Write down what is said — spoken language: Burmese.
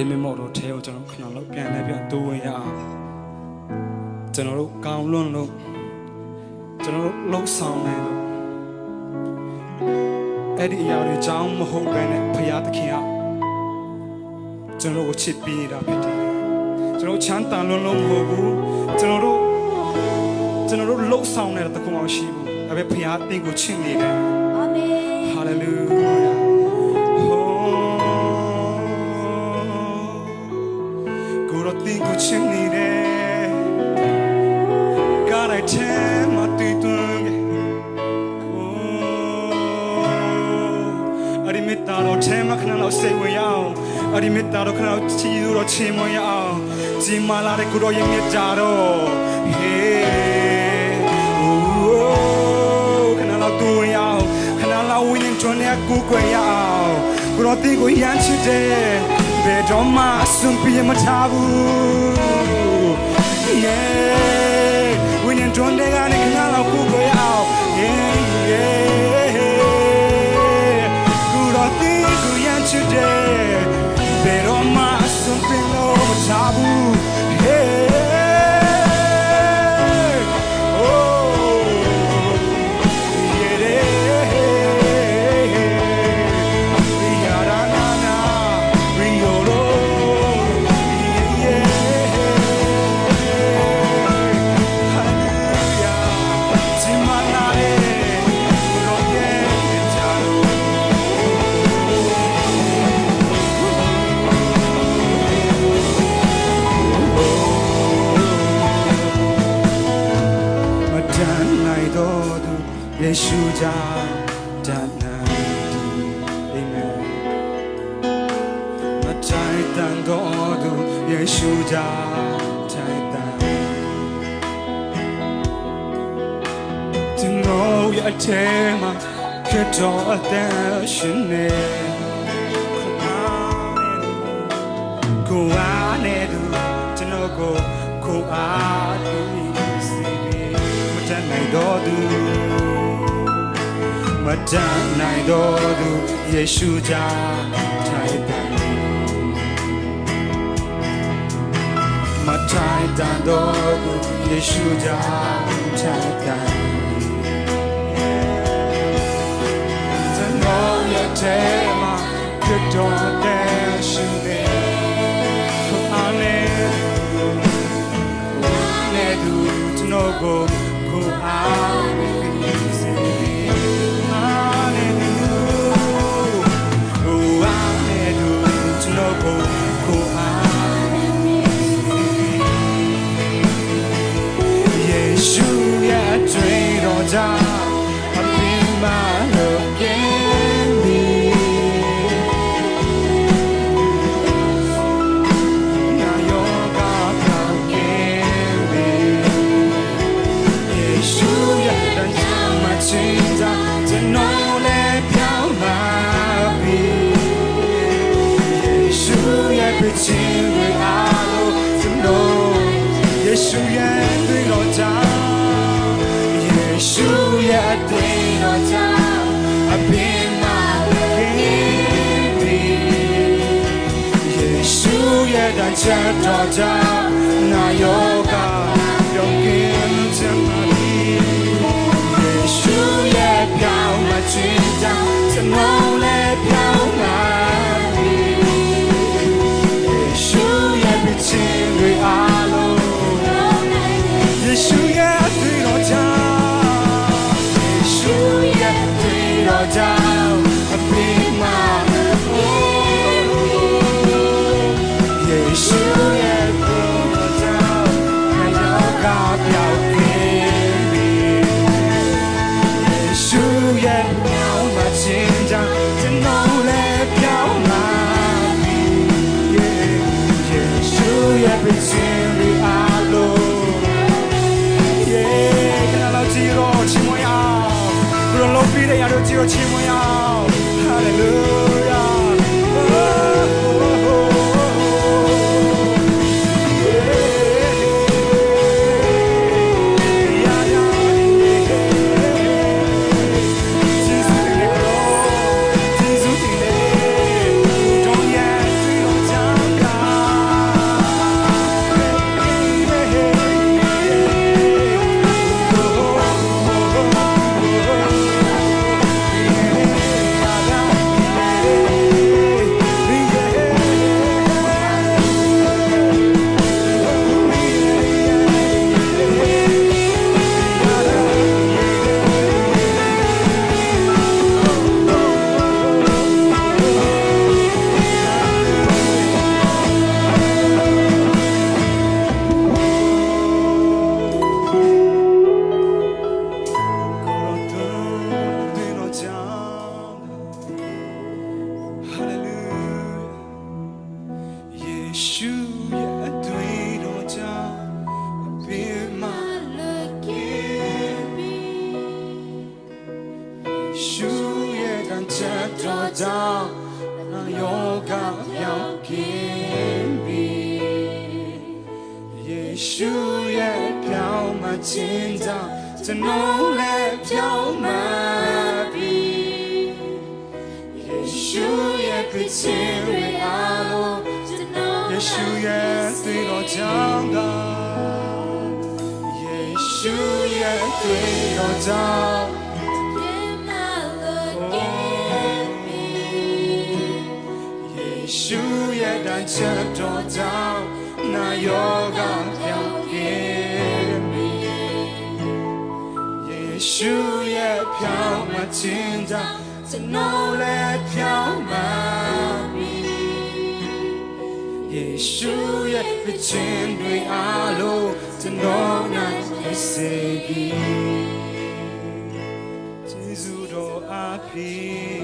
ဒီမေမော်တော်ထဲကိုကျွန်တော်ခဏလောက်ပြန်လဲပြန်တိုးဝင်ရအောင်ကျွန်တော်တို့ကောင်းလွန်းလို့ကျွန်တော်တို့လှုပ်ဆောင်နေလို့အဲ့ဒီအရာတွေအကြောင်းမဟုတ်ဘဲနဲ့ဖရာသခင်ကကျွန်တော်တို့ကိုချစ်ပေးနေတာဖြစ်တယ်ကျွန်တော်ချမ်းတန်လွန်းလို့မဟုတ်ဘူးကျွန်တော်တို့ကျွန်တော်တို့လှုပ်ဆောင်နေတဲ့တခုမှမရှိဘူးဒါပေမဲ့ဖရာအသင်ကိုချစ်နေတယ်အာမင် Hallelujah. Oh, Guru tingu chinire. God I tell my titunge. Oh, arimita ro tema khana lo se we yao. Arimita ro khana chi ro chi mo yao. Ji mala re guru ye me ja ro. Hey. Oh, khana lo tu yao. Khana lo win in chone ya ku kwe yao. Guru ti ko yan chi de. Be do ma sun pi ma ta bu. Yeah. Win in chone ga ne khana lo ku kwe yao. Yeah, yeah. Guru ti ko yan chi de. Be do ma sun pi lo ma ta bu. Hey. ကြောင့်တန်နိုင်သည်အာမင်မတိုင်တန်တော်သူယေရှုကြောင့်တိုင်တန်ကျွန်တော်ရဲ့အထဲမှာခရစ်တော်အသက်ရှင်နေကိုအားနဲ့သူကျွန်တော်ကိုကိုအားသူစီပြီးမတတ်နိုင်တော့သူ မတန်နိုင်တော်သူယေရှုကြောင့်ထိုင်တန်မထိုင်တန်တော်သူယေရှုကြောင့်ထိုင်တန်ဇနောရဲ့တဲမှာခရစ်တော်တဲ့ရှင်နေကိုအားလေလေသူကျွန်တော်ကိုကိုအား ရဲ့ပြချင်း တွေ့တော် တဲ့ရာတို့ကြည့်တော့ချီးမွမ်းရအောင်ဟာ ယောဂပြောင်းပြင်းပြီယေရှုရဲ့ပြောင်းမခြင်းကြောင့်ကျွန်တော်လည်းပြောင်းမပြီယေရှုရဲ့ပြည့်ခြင်းတွေအားလုံးယေရှုရဲ့သေတော်ကြောင့်သာယေရှုရဲ့သေတော်ကြောင့် န်ချက်တော်ကြောင့်နာယောဂပြောင်းပြင်းပြီယေရှုရဲ့ဖြောင်းမခြင်းကြောင့်ကျွန်တော်လည်းဖြောင်းမှာပြီယေရှုရဲ့ပြခြင်းတွေအားလုံးကျွန်တော်နိုင်ဖြစ်စေပြီကျေးဇူးတော်အားဖြင့်